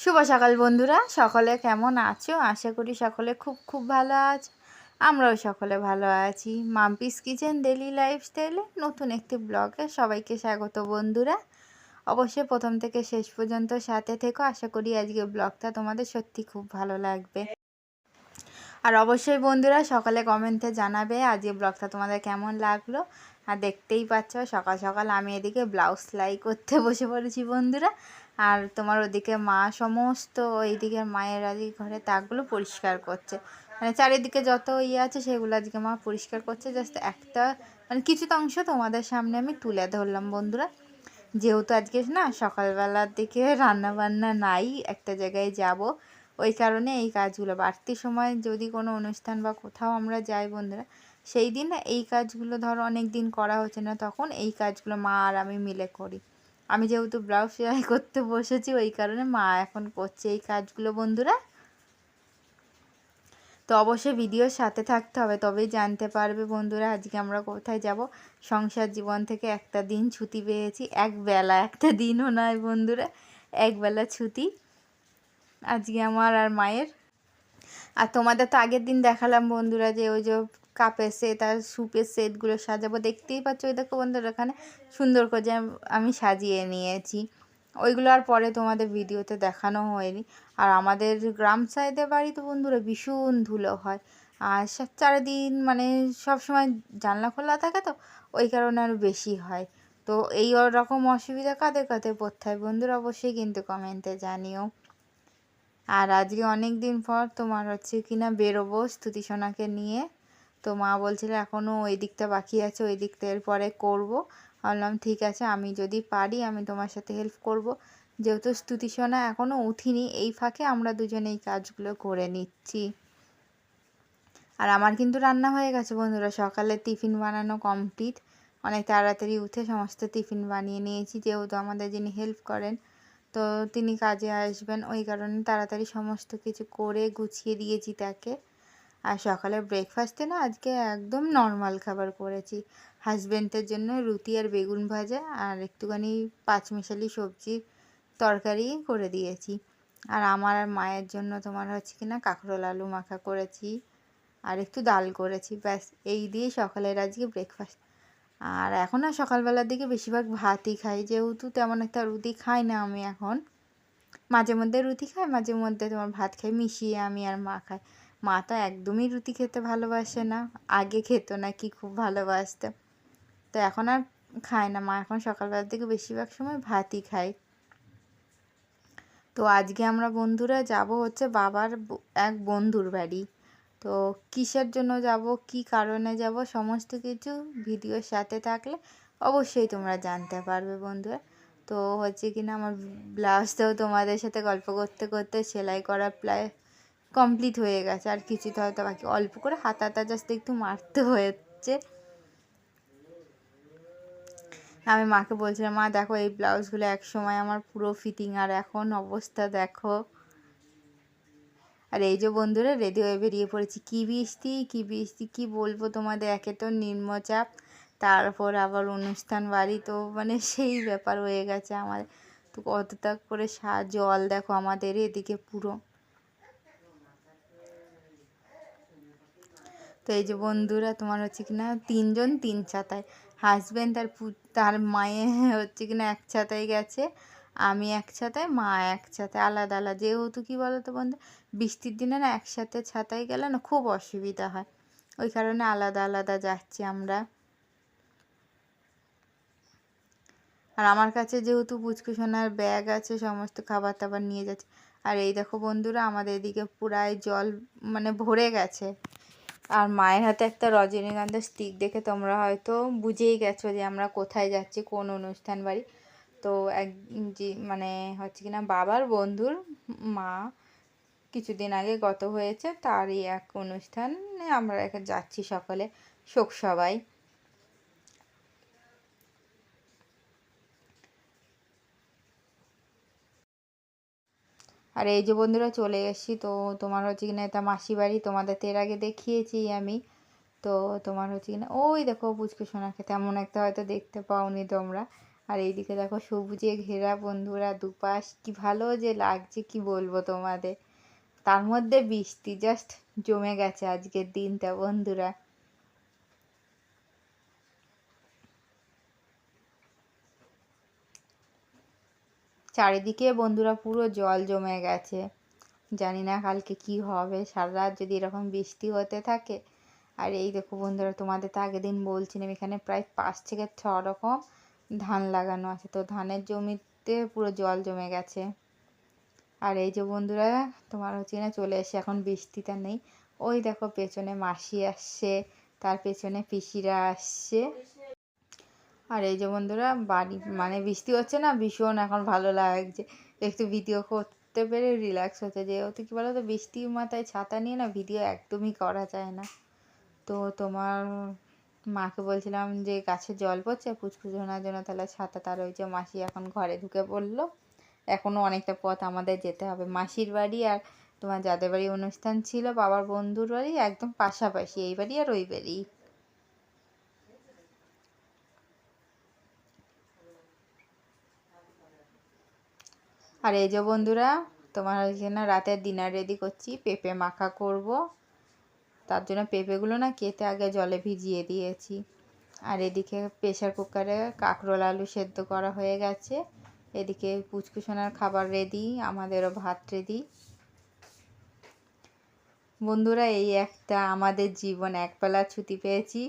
শুভ সকাল বন্ধুরা, সকলে কেমন আছো? আশা করি সকলে খুব খুব ভালো আছো। আমরাও সকলে ভালো আছি। মাম্পিস কিচেন ডেলি লাইফস্টাইলে নতুন একটি ব্লগে সবাইকে স্বাগত বন্ধুরা। অবশ্যই প্রথম থেকে শেষ পর্যন্ত সাথে থেকো। আশা করি আজকে ব্লগটা তোমাদের সত্যি খুব ভালো লাগবে। আর অবশ্যই বন্ধুরা, সকালে কমেন্টে জানাবে আজকে ব্লগটা তোমাদের কেমন লাগল। আর দেখতেই পাচ্ছ, সকাল সকাল আমি এদিকে ব্লাউজ সেলাই করতে বসে পড়েছি বন্ধুরা। আর তোমার ওদিকে মা সমস্ত ওইদিকে মায়ের আজকে ঘরে তাকগুলো পরিষ্কার করছে। মানে চারিদিকে যত ইয়ে আছে সেগুলো আজকে মা পরিষ্কার করছে। জাস্ট একটা মানে কিছুটা অংশ তোমাদের সামনে আমি তুলে ধরলাম বন্ধুরা। যেহেতু আজকে না সকালবেলার দিকে রান্না বান্না নাই, একটা জায়গায় যাব। ওই কারণে এই কাজগুলো, বাড়তি সময় যদি কোনো অনুষ্ঠান বা কোথাও আমরা যাই বন্ধুরা, সেই দিন এই কাজগুলো ধরো অনেক দিন করা হচ্ছে না, তখন এই কাজগুলো মা আর আমি মিলে করি। আমি যেহেতু ব্লাউজ সেলাই করতে বসেছি, ওই কারণে মা এখন করছে এই কাজগুলো, বন্ধুরা। তো অবশ্যই ভিডিওর সাথে থাকতে হবে, তবেই জানতে পারবে বন্ধুরা আজকে আমরা কোথায় যাব। সংসার জীবন থেকে একটা দিন ছুটি পেয়েছি, এক বেলা, একটা দিনও নয় বন্ধুরা, এক বেলা ছুটি। আজকে আমার আর মায়ের। আর তোমাদের তো আগের দিন দেখালাম বন্ধুরা যে ওই যে কাপের সেট আর সুপের সেটগুলো সাজাবো। দেখতেই পাচ্ছ ওই দেখো বন্ধুরা, এখানে সুন্দর করে আমি সাজিয়ে নিয়েছি। ওইগুলো আর পরে তোমাদের ভিডিওতে দেখানো হয়নি। আর আমাদের গ্রাম সাইডে বাড়ি তো বন্ধুরা ভীষণ ধুলো হয়। আর চারিদিন মানে সব সময় জানলা খোলা থাকে তো, ওই কারণে আরও বেশি হয়। তো এই রকম অসুবিধা কাদের কাদের পড়তে হয় বন্ধুরা অবশ্যই কিন্তু কমেন্টে জানিও। আর আজকে অনেক দিন পর তোমার হচ্ছে কিনা বেরোবো স্তুতি সোনাকে নিয়ে। তো মা বলছিল এখনও ওই দিকটা বাকি আছে, ওই দিকটা এরপরে করব। বললাম ঠিক আছে, আমি যদি পারি, আমি তোমার সাথে হেল্প করব। যেহেতু স্তুতি সোনা এখনও উঠিনি, এই ফাঁকে আমরা দুজনে এই কাজগুলো করে নিচ্ছি। আর আমার কিন্তু রান্না হয়ে গেছে বন্ধুরা, সকালে টিফিন বানানো কমপ্লিট। অনেক তাড়াতাড়ি উঠে সমস্ত টিফিন বানিয়ে নিয়েছি, যেহেতু আমাদের যিনি হেল্প করেন, তো তিনি কাজে আসবেন। ওই কারণে তাড়াতাড়ি সমস্ত কিছু করে গুছিয়ে দিয়েছি তাকে। আর সকালে ব্রেকফাস্টে না আজকে একদম নর্মাল খাবার করেছি। হাজব্যান্ডের জন্য রুটি আর বেগুন ভাজা আর একটুখানি পাঁচমিশালি সবজি তরকারি করে দিয়েছি। আর আমার আর মায়ের জন্য তোমার হচ্ছে কি না কাঁকরোল আলু মাখা করেছি আর একটু ডাল করেছি। ব্যাস, এই দিয়ে সকালের আজকে ব্রেকফাস্ট আর এখন আর সকালবেলার দিকে বেশিরভাগ ভাতই খাই, যেহেতু তেমন একটা রুটি খাই না আমি এখন। মাঝে মধ্যে রুটি খাই, মাঝে মধ্যে তোমার ভাত খাই, মিশিয়ে আমি আর মা খাই। মা তো একদমই রুটি খেতে ভালোবাসে না, আগে খেত না কি খুব ভালোবাসতো। তো এখন আর খায় না, মা এখন সকালবেলার দিকে বেশিরভাগ সময় ভাতই খায়। তো আজকে আমরা বন্ধুরা যাব হচ্ছে বাবার এক বন্ধুর বাড়ি। তো কিসের জন্য যাব, কি কারণে যাব, সমস্ত কিছু ভিডিওর সাথে থাকলে অবশ্যই তোমরা জানতে পারবে বন্ধুরা। তো হচ্ছে কিনা আমার ব্লাউজটাও তোমাদের সাথে গল্প করতে করতে সেলাই করা প্রায় কমপ্লিট হয়ে গেছে। আর কিছুতে হয়তো বাকি। অল্প করে হাতাটা জাস্ট একটু মারতে হয়েছে। আমি মাকে বলছিলাম, মা, দেখো এই ব্লাউজগুলো এক সময় আমার পুরো ফিটিং আর এখন অবস্থা দেখো। আর এই যে বন্ধুরা রেডি হয়ে বেরিয়ে পড়েছি। কী বৃষ্টি কী বৃষ্টি, কী বলব তোমাদের? একে তো নিম্নচাপ। তারপর আবার অনুষ্ঠান বাড়ি, তো মানে সেই ব্যাপার হয়ে গেছে আমার। তো কতটা করে সা জল দেখো আমাদের এদিকে পুরো। তো এই যে বন্ধুরা, তোমার হচ্ছে কিনা তিনজন তিন ছাতায়। হাজব্যান্ড আর তার মায়ে হচ্ছে কিনা এক ছাতায় গেছে, আমি এক ছাতায়, মা এক ছাতায়, আলাদা আলাদা। যেহেতু কী বলো তো বন্ধু, বৃষ্টির দিনে না একসাথে ছাতায় গেলে না খুব অসুবিধা হয়। ওই কারণে আলাদা আলাদা যাচ্ছি আমরা। আর আমার কাছে যেহেতু পুচকুসোনার ব্যাগ আছে, সমস্ত খাবার টাবার নিয়ে যাচ্ছে। আর এই দেখো বন্ধুরা, আমাদের এদিকে পুরাই জল মানে ভরে গেছে। আর মায়ের হাতে একটা রজনীগন্ধার স্টিক দেখে তোমরা হয়তো বুঝেই গেছো যে আমরা কোথায় যাচ্ছি, কোন অনুষ্ঠান বাড়ি। তো এক মানে হচ্ছে কিনা বাবার বন্ধুর মা কিছুদিন আগে গত হয়েছে, তারই এক অনুষ্ঠানে আমরা এখানে যাচ্ছি সকলে, শোক সবাই আর এই যে বন্ধুরা চলে এসেছি, তো তোমার হচ্ছে কিনা এটা মাসি বাড়ি তোমাদের তো এর আগে দেখিয়েছি আমি। তো তোমার হচ্ছে কিনা, ওই দেখো পুচকু সোনাকে তেমন একটা হয়তো দেখতে পাওনি তোমরা। আর এইদিকে দেখো সবুজে ঘেরা বন্ধুরা, দুপাশ কি ভালো যে লাগছে, কি বলব তোমাদের। তার মধ্যে বৃষ্টি জাস্ট জমে গেছে আজকের দিনটা বন্ধুরা। চারিদিকে বন্ধুরা পুরো জল জমে গেছে। জানি না কালকে কি হবে, সারা রাত যদি এরকম বৃষ্টি হতে থাকে। আর এই দেখো বন্ধুরা, তোমাদের তো আগের দিন বলছিলাম, এখানে প্রায় পাঁচ থেকে ছ রকম ধান লাগানো আছে। তো ধানের জমিতে পুরো জল জমে গেছে। আর এই যে বন্ধুরা, তোমার হচ্ছে না চলে এসে এখন বৃষ্টিটা নেই। ওই দেখো পেছনে মাসি আসছে, তার পেছনে পিসিরা আসছে। আর এই যে বন্ধুরা, বাড়ি মানে বৃষ্টি হচ্ছে না, ভীষণ এখন ভালো লাগছে। একটু ভিডিও করতে পেরে রিল্যাক্স হচ্ছে। যেহেতু কী বলো তো বৃষ্টির মাথায় ছাতা নিয়ে না ভিডিও একদমই করা যায় না। তো তোমার মাকে বলছিলাম যে, গাছে জল পড়ছে পুচকুচোনার জন্য তাহলে ছাতা তার ওই যে মাসি এখন ঘরে ঢুকে পড়ল। এখনও অনেকটা পথ আমাদের যেতে হবে। মাসির বাড়ি আর তোমার যাদের বাড়ি অনুষ্ঠান ছিল, বাবার বন্ধুর বাড়ি একদম পাশাপাশি, এই বাড়ি আর ওই বাড়ি। আর এই যে বন্ধুরা, তোমার জন্য রাতের ডিনার রেডি করছি, পেঁপে মাখা করব। তার জন্য পেঁপেগুলো না কেটে আগে জলে ভিজিয়ে দিয়েছি। আর এদিকে প্রেশার কুকারে কাঁকরোল আলু সেদ্ধ করা হয়ে গেছে। এদিকে পুচকুসোনার খাবার রেডি আমাদেরও ভাত রেডি বন্ধুরা, এই একটা আমাদের জীবন, একবেলা ছুটি পেয়েছি।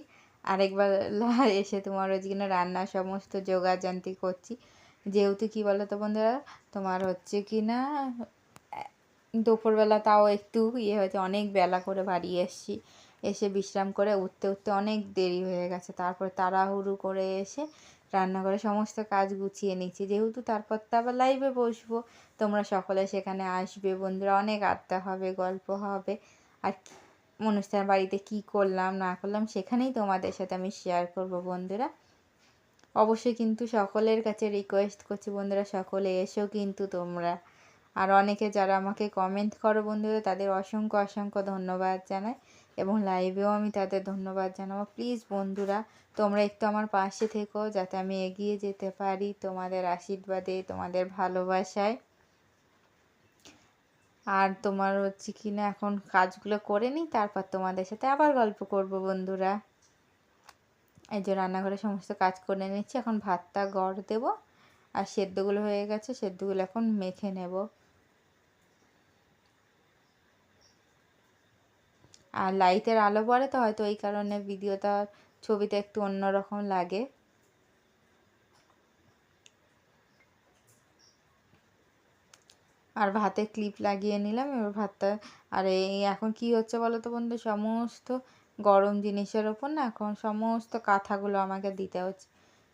আরেকবেলা এসে তোমার ওই জন্য রান্না সমস্ত যোগাযান্তি করছি। যেহেতু কী বলো তো বন্ধুরা, তোমার হচ্ছে কি না দুপুরবেলা তাও একটু ইয়ে হয়েছে, অনেক বেলা করে বাড়ি এসছি। এসে বিশ্রাম করে উঠতে উঠতে অনেক দেরি হয়ে গেছে। তারপর তাড়াহুড়ো করে এসে রান্নাঘরে সমস্ত কাজ গুছিয়ে নিচ্ছি। যেহেতু তারপর তো আবার লাইভে বসবো, তোমরা সকলে সেখানে আসবে। বন্ধুরা, অনেক আড্ডা হবে, গল্প হবে। আর অনুষ্ঠান বাড়িতে কি করলাম, না করলাম, সেখানেই তোমাদের সাথে আমি শেয়ার করব বন্ধুরা। অবশ্যই কিন্তু সকলের কাছে রিকোয়েস্ট করছি বন্ধুরা, সকলে এসো কিন্তু তোমরা। আর অনেকে যারা আমাকে কমেন্ট করো বন্ধুরা, তাদের অসংখ্য অসংখ্য ধন্যবাদ জানাই এবং লাইভেও আমি তাদের ধন্যবাদ জানাব। প্লিজ বন্ধুরা, তোমরা একটু আমার পাশে থেকো যাতে আমি এগিয়ে যেতে পারি তোমাদের আশীর্বাদে, তোমাদের ভালোবাসায়। আর তোমার হচ্ছে কি না এখন কাজগুলো করে নিই, তারপর তোমাদের সাথে আবার গল্প করব বন্ধুরা। এই যে রান্নাঘরে সমস্ত কাজ করে নিচ্ছি এখন ভাতটা গড় দেব। আর সেদ্ধগুলো হয়ে গেছে, সেদ্ধগুলো এখন মেখে নেব। আর লাইটের আলো পড়ে তো, হয়তো এই কারণে ভিডিওটা, ছবিটা একটু অন্যরকম লাগে। আর ভাতে ক্লিপ লাগিয়ে নিলাম, এবার ভাতটা, আর এই এখন কি হচ্ছে বলো তো বন্ধু? সমস্ত গরম জিনিসের ওপর না এখন সমস্ত কাঁথাগুলো আমাকে দিতে হচ্ছে।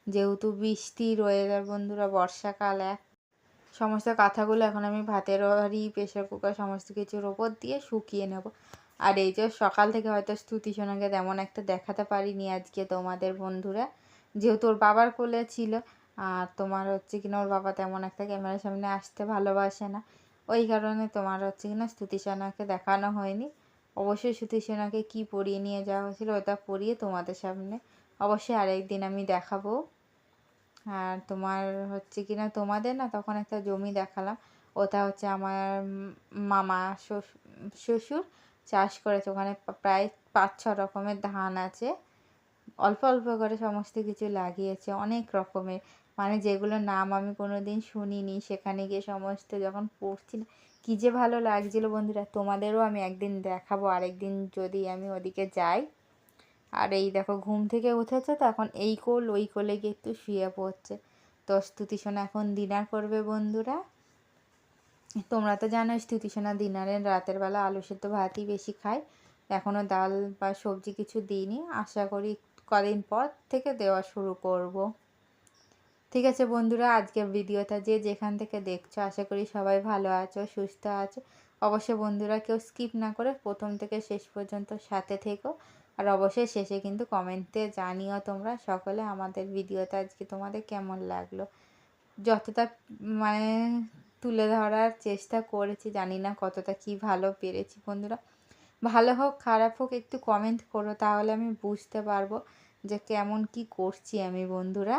যেহেতু বৃষ্টির ওয়েদার বন্ধুরা, বর্ষাকাল এক, সমস্ত কাঁথাগুলো এখন আমি ভাতের হাঁড়ি প্রেশার কুকার সমস্ত কিছুর ওপর দিয়ে শুকিয়ে নেব। আর এই যে সকাল থেকে হয়তো স্তুতি সোনাকে তেমন একটা দেখাতে পারিনি আজকে তোমাদের বন্ধুরা। যেহেতু ওর বাবার কোলে ছিল, আর তোমার হচ্ছে কিনা ওর বাবা তেমন একটা ক্যামেরার সামনে আসতে ভালোবাসে না। ওই কারণে তোমার হচ্ছে কিনা স্তুতি সোনাকে দেখানো হয়নি। অবশ্যই শ্রুতি সোনাকে কী পরিয়ে নিয়ে যাওয়া হয়েছিল ওটা পরিয়ে তোমাদের সামনে অবশ্যই আরেকদিন আমি দেখাবো। আর তোমার হচ্ছে কি না তোমাদের না তখন একটা জমি দেখালাম, ওটা হচ্ছে আমার মামা শ্বশুর চাষ করেছে, ওখানে প্রায় পাঁচ ছ রকমের ধান আছে। অল্প অল্প করে সমস্ত কিছু লাগিয়েছে, অনেক রকমের। মানে যেগুলোর নাম আমি কোনো দিন শুনিনি, সেখানে গিয়ে সমস্ত যখন পড়ছি না কী যে ভালো লাগছিল বন্ধুরা, তোমাদেরও আমি একদিন দেখাবো, আরেকদিন যদি আমি ওদিকে যাই। আর এই দেখো, ঘুম থেকে উঠেছে তো, এখন এই কোল, ওই কোলে গিয়ে একটু শুয়ে পড়ছে। তো স্তুতি সোনা এখন ডিনার করবে বন্ধুরা। তোমরা তো জানো স্তুতি সোনা ডিনারে রাতের বেলা আলু সেদ্ধ ভাতই বেশি খায়। এখনও ডাল বা সবজি কিছু দিইনি। আশা করি কদিন পর থেকে দেওয়া শুরু করব। ঠিক আছে বন্ধুরা আজকে ভিডিওটা যে যেখান থেকে দেখছ, আশা করি সবাই ভালো আছো, সুস্থ আছো। অবশ্যই বন্ধুরা কেউ স্কিপ না করে প্রথম থেকে শেষ পর্যন্ত সাথে থেকো। আর অবশ্যই শেষে কিন্তু কমেন্টে জানিও তোমরা সকলে আমাদের ভিডিওটা আজকে তোমাদের কেমন লাগল। যতটা মানে তুলে ধরার চেষ্টা করেছি, জানি না কতটা কি ভালো পেরেছি বন্ধুরা। ভালো হোক, খারাপ হোক, একটু কমেন্ট করো, তাহলে আমি বুঝতে পারব যে কেমন কি করছি আমি বন্ধুরা।